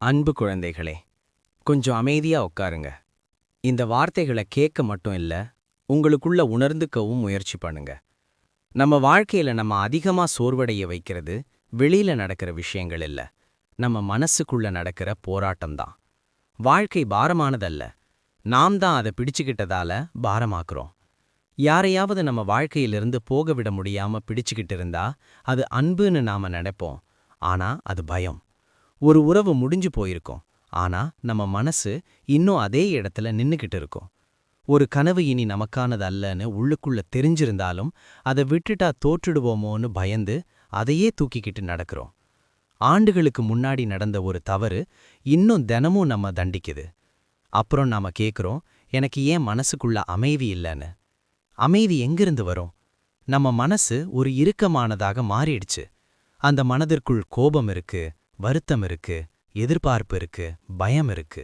அன்பு குழந்தைகளே கொஞ்சம் அமைதியா உட்காருங்க. இந்த வார்த்தைகளை கேட்க மட்டும் இல்ல உங்களுக்குள்ள உணர்ந்துக்கவும் முயற்சி பண்ணுங்க. நம்ம வாழ்க்கையில நம்ம அதிகமா சோர்வடைய வைக்கிறது வெளியில நடக்கிற விஷயங்கள் இல்ல. நம்ம மனசுக்குள்ள நடக்கிற போராட்டம்தான் வாழ்க்கை பாரமானதல்ல. நாம் தான் அதை பிடிச்சுக்கிட்டதால பாரமாக்குறோம். யாரையாவது நம்ம வாழ்க்கையிலிருந்து போக விட முடியாம பிடிச்சுக்கிட்டு இருந்தா அது அன்புன்னு நாம நினைப்போம். ஆனா அது பயம். ஒரு உறவு முடிஞ்சு போயிருக்கோம். ஆனா நம்ம மனசு இன்னும் அதே இடத்துல நின்னுக்கிட்டு இருக்கும். ஒரு கனவு இனி நமக்கானது அல்லன்னு உள்ளுக்குள்ள தெரிஞ்சிருந்தாலும் அதை விட்டுட்டா தோற்றுடுவோமோன்னு பயந்து அதையே தூக்கிக்கிட்டு நடக்கிறோம். ஆண்டுகளுக்கு முன்னாடி நடந்த ஒரு தவறு இன்னும் தினமும் நம்ம தண்டிக்குது. அப்புறம் நாம கேட்குறோம் எனக்கு ஏன் மனசுக்குள்ள அமைதி இல்லைன்னு? அமைதி எங்கிருந்து வரும்? நம்ம மனசு ஒரு இறுக்கமானதாக மாறிடுச்சு. அந்த மனதிற்குள் கோபம் இருக்கு வருத்தம் இருக்கு எதிர்பார்ப்பு இருக்கு பயம் இருக்கு.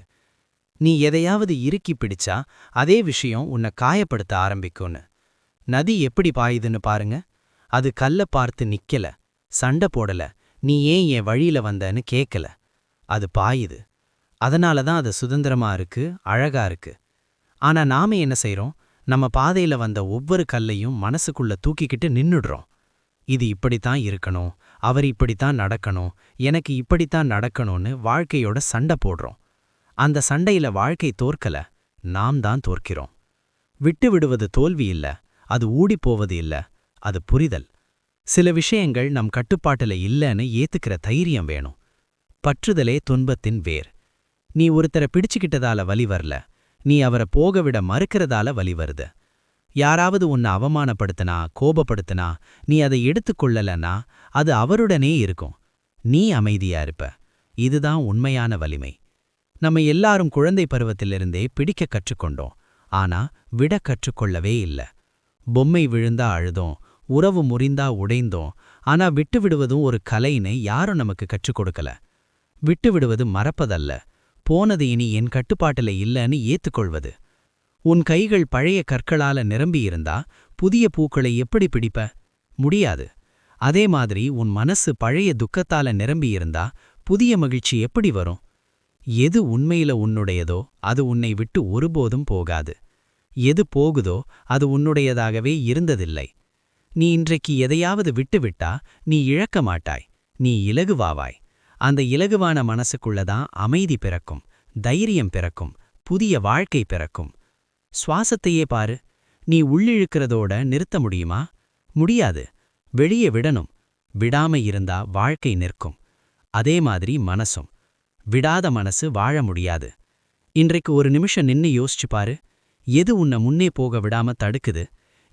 நீ எதையாவது இறுக்கி பிடிச்சா அதே விஷயம் உன்னை காயப்படுத்த ஆரம்பிக்கும்னு. நதி எப்படி பாயுதுன்னு பாருங்க. அது கல்ல பார்த்து நிக்கல சண்டை போடல நீ ஏன் என் வழியில வந்தன்னு கேட்கல அது பாயுது. அதனால தான் அது சுதந்திரமா இருக்கு அழகா இருக்கு. ஆனா நாம என்ன செய்யறோம் நம்ம பாதையில வந்த ஒவ்வொரு கல்லையும் மனசுக்குள்ள தூக்கிக்கிட்டு நின்னுடுறோம். இது இப்படித்தான் இருக்கணும் அவர் இப்படித்தான் நடக்கணும் எனக்கு இப்படித்தான் நடக்கணும்னு வாழ்க்கையோட சண்டை போடுறோம். அந்த சண்டையில வாழ்க்கை தோற்கல நாம் தான் தோற்கிறோம். விட்டு விடுவது தோல்வி இல்ல அது ஊடிப்போவது இல்ல அது புரிதல். சில விஷயங்கள் நம் கட்டுப்பாட்டுல இல்லைன்னு ஏத்துக்கிற தைரியம் வேணும். பற்றுதலே துன்பத்தின் வேர். நீ ஒருத்தரை பிடிச்சுக்கிட்டதால வலி வரல நீ அவரை போக விட மறுக்கிறதால வலி வருது. யாராவது உன்னை அவமானப்படுத்தினா கோபப்படுத்தினா நீ அதை எடுத்துக்கொள்ளலன்னா அது அவருடனே இருக்கும். நீ அமைதியா இருப்ப. இதுதான் உண்மையான வலிமை. நம்ம எல்லாரும் குழந்தை பருவத்திலிருந்தே பிடிக்க கற்றுக்கொண்டோம். ஆனா விட கற்றுக்கொள்ளவே இல்ல. பொம்மை விழுந்தா அழுதோம் உறவு முறிந்தா உடைந்தோம் ஆனா விட்டு விடுவதும் ஒரு கலைன்னு யாரும் நமக்கு கற்றுக் கொடுக்கல. விட்டு விடுவது மறப்பதல்ல. போனது இனி என் கட்டுப்பாட்டுல இல்லைன்னு ஏத்துக்கொள்வது. உன் கைகள் பழைய கற்களால நிரம்பியிருந்தா புதிய பூக்களை எப்படி பிடிப்ப? முடியாது. அதே மாதிரி உன் மனசு பழைய துக்கத்தால நிரம்பியிருந்தா புதிய மகிழ்ச்சி எப்படி வரும்? எது உண்மையில உன்னுடையதோ அது உன்னை விட்டு ஒருபோதும் போகாது. எது போகுதோ அது உன்னுடையதாகவே இருந்ததில்லை. நீ இன்றைக்கு எதையாவது விட்டுவிட்டா நீ இழக்க மாட்டாய். நீ இலகுவாவாய். அந்த இலகுவான மனசுக்குள்ளதான் அமைதி பிறக்கும் தைரியம் பிறக்கும் புதிய வாழ்க்கை பிறக்கும். சுவாசத்தையே பாரு. நீ உள்ளிழுக்கிறதோட நிறுத்த முடியுமா? முடியாது. வெளியே விடணும். விடாம இருந்தா வாழ்க்கை நிற்கும். அதே மாதிரி மனசும். விடாத மனசு வாழ முடியாது. இன்றைக்கு ஒரு நிமிஷம் நின்னு யோசிச்சு பாரு. எது உன்னை முன்னே போக விடாம தடுக்குது?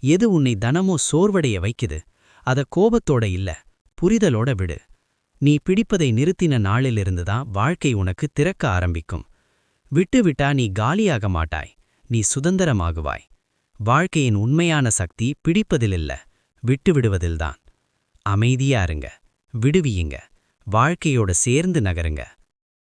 எது உன்னை தனமோ சோர்வடைய வைக்குது? அத கோபத்தோட இல்ல. புரிதலோட விடு. நீ பிடிப்பதை நிறுத்தின நாளிலிருந்துதான் வாழ்க்கை உனக்கு திறக்க ஆரம்பிக்கும். விட்டு விட்டா நீ காலியாக மாட்டாய். நீ சுதந்திரமாகுவாய். வாழ்க்கையின் உண்மையான சக்தி பிடிப்பதிலில்ல விட்டு விடுவதில்தான் அமைதியா இருங்க விடுவியுங்க வாழ்க்கையோட சேர்ந்து நகருங்க.